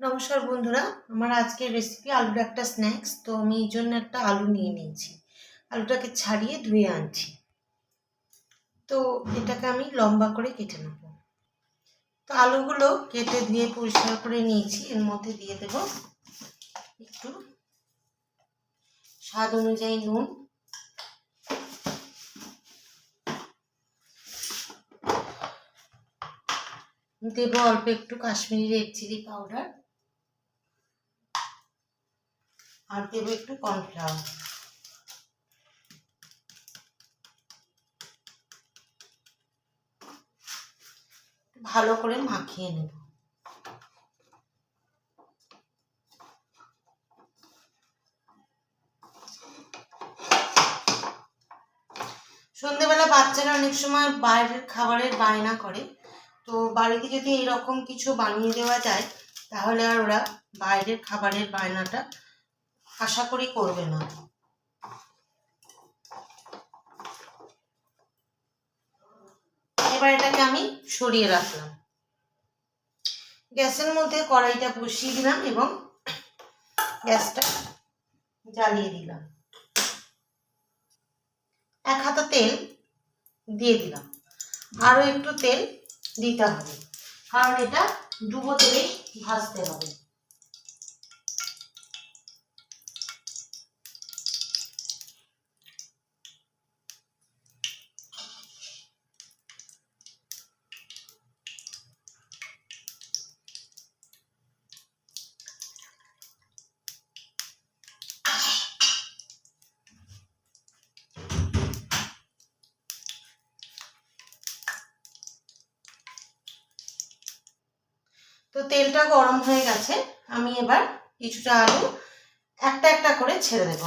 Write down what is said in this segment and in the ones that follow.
নমস্কার বন্ধুরা, আমার আজকের রেসিপি আলুর একটা স্ন্যাক্স তো আমি এই জন্য একটা আলু নিয়ে নিয়েছি। আলুটাকে ছাড়িয়ে ধুয়ে আনছি। তো এটাকে আমি লম্বা করে কেটে নেব। তো আলুগুলো কেটে ধুয়ে পরিষ্কার করে নিয়েছি, এর মধ্যে দিয়ে দেব একটু স্বাদ অনুযায়ী নুন। দেবো অল্প একটু কাশ্মীরি রেড চিলি পাউডার আর দেবো একটু কর্নফ্লাওয়ার ভালো করে মাখিয়ে নেব। সন্ধেবেলা বাচ্চারা অনেক সময় বাইরের খাবারের বায়না করে, তো বাড়িতে যদি এরকম কিছু বানিয়ে দেওয়া যায়, তাহলে আর ওরা বাইরের খাবারের বায়নাটা আশা করি করবে না। এবার এটাকে আমি সরিয়ে রাখলাম। গ্যাসের মধ্যে কড়াইটা বসিয়ে দিলাম এবং গ্যাসটা জ্বালিয়ে দিলাম। এক হাতা তেল দিয়ে দিলাম। আরও একটু তেল দিতে হবে। কারণ এটা ডুবো তেলেই ভাজতে হবে। তো তেলটা গরম হয়ে গেছে, আমি এবার কিছুটা আলু একটা একটা করে ছেড়ে দেব।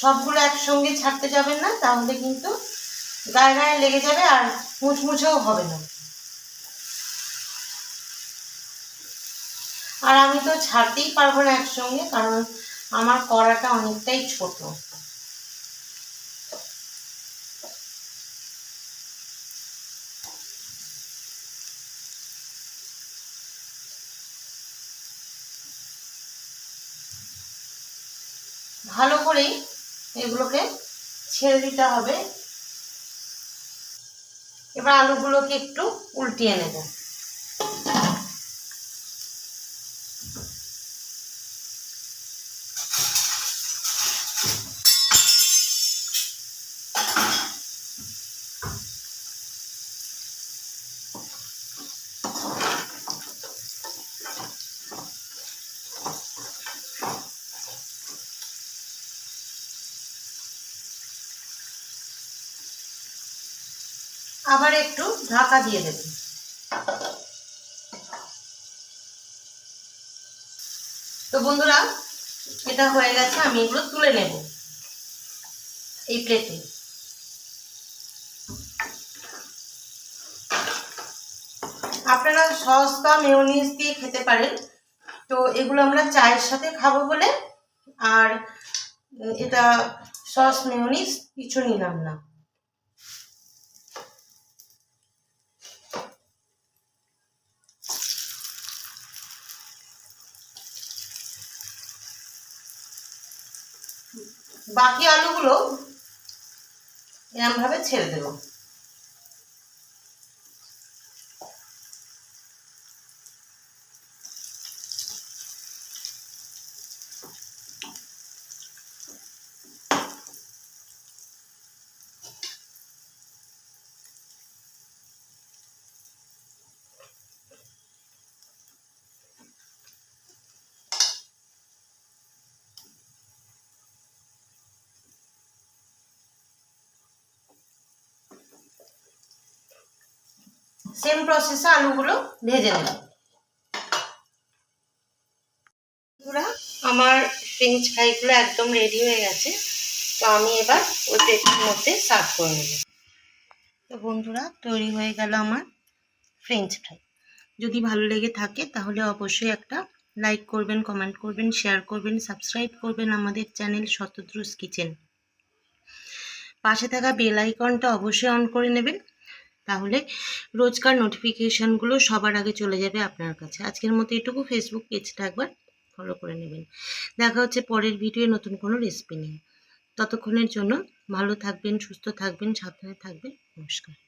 সবগুলো একসঙ্গে ছাড়তে যাবেন না, তাহলে কিন্তু গায়ে গায়ে লেগে যাবে আর মুচমুচেও হবে না। আর আমি তো ছাড়তেই পারব না একসঙ্গে, কারণ আমার কড়াটা অনেকটাই ছোট। ভালো করেই এগুলোকে ছেড়ে দিতে হবে। এবার আলুগুলোকে একটু উল্টিয়ে নেব। আবার একটু ঢাকা দিয়ে দেব। তো বন্ধুরা, এটা হয়ে গেছে, আমি এগুলো তুলে নেব এই প্লেটে আপনারা সস বা মেয়নিজ দিয়ে খেতে পারেন। তো এগুলো আমরা চায়ের সাথে খাব বলে, আর এটা সস মেয়নিজ কিছু নিলাম না। বাকি আলুগুলো এরমভাবে ছেড়ে দেব। সেম প্রসেসে আলুগুলো ভেজে বন্ধুরা, আমার ফ্রেঞ্চ ফ্রাইগুলো একদম রেডি হয়ে গেছে। তো আমি এবার ওই প্লেটের মধ্যে সার্ভ করে নেব। তো বন্ধুরা, তৈরি হয়ে গেল আমার ফ্রেঞ্চ ফ্রাই যদি ভালো লেগে থাকে, তাহলে অবশ্যই একটা লাইক করবেন কমেন্ট করবেন শেয়ার করবেন সাবস্ক্রাইব করবেন আমাদের চ্যানেল শতদ্রুস কিচেন পাশে থাকা বেল আইকনটা অবশ্যই অন করে নেবেন। তাহলে রোজকার নোটিফিকেশানগুলো সবার আগে চলে যাবে আপনার কাছে। আজকের মতো এটুকু। ফেসবুক পেজটা একবার ফলো করে নেবেন। দেখা হচ্ছে পরের ভিডিও নতুন কোনো রেসিপি নিয়ে। ততক্ষণের জন্য ভালো থাকবেন, সুস্থ থাকবেন, সাবধানে থাকবেন। নমস্কার।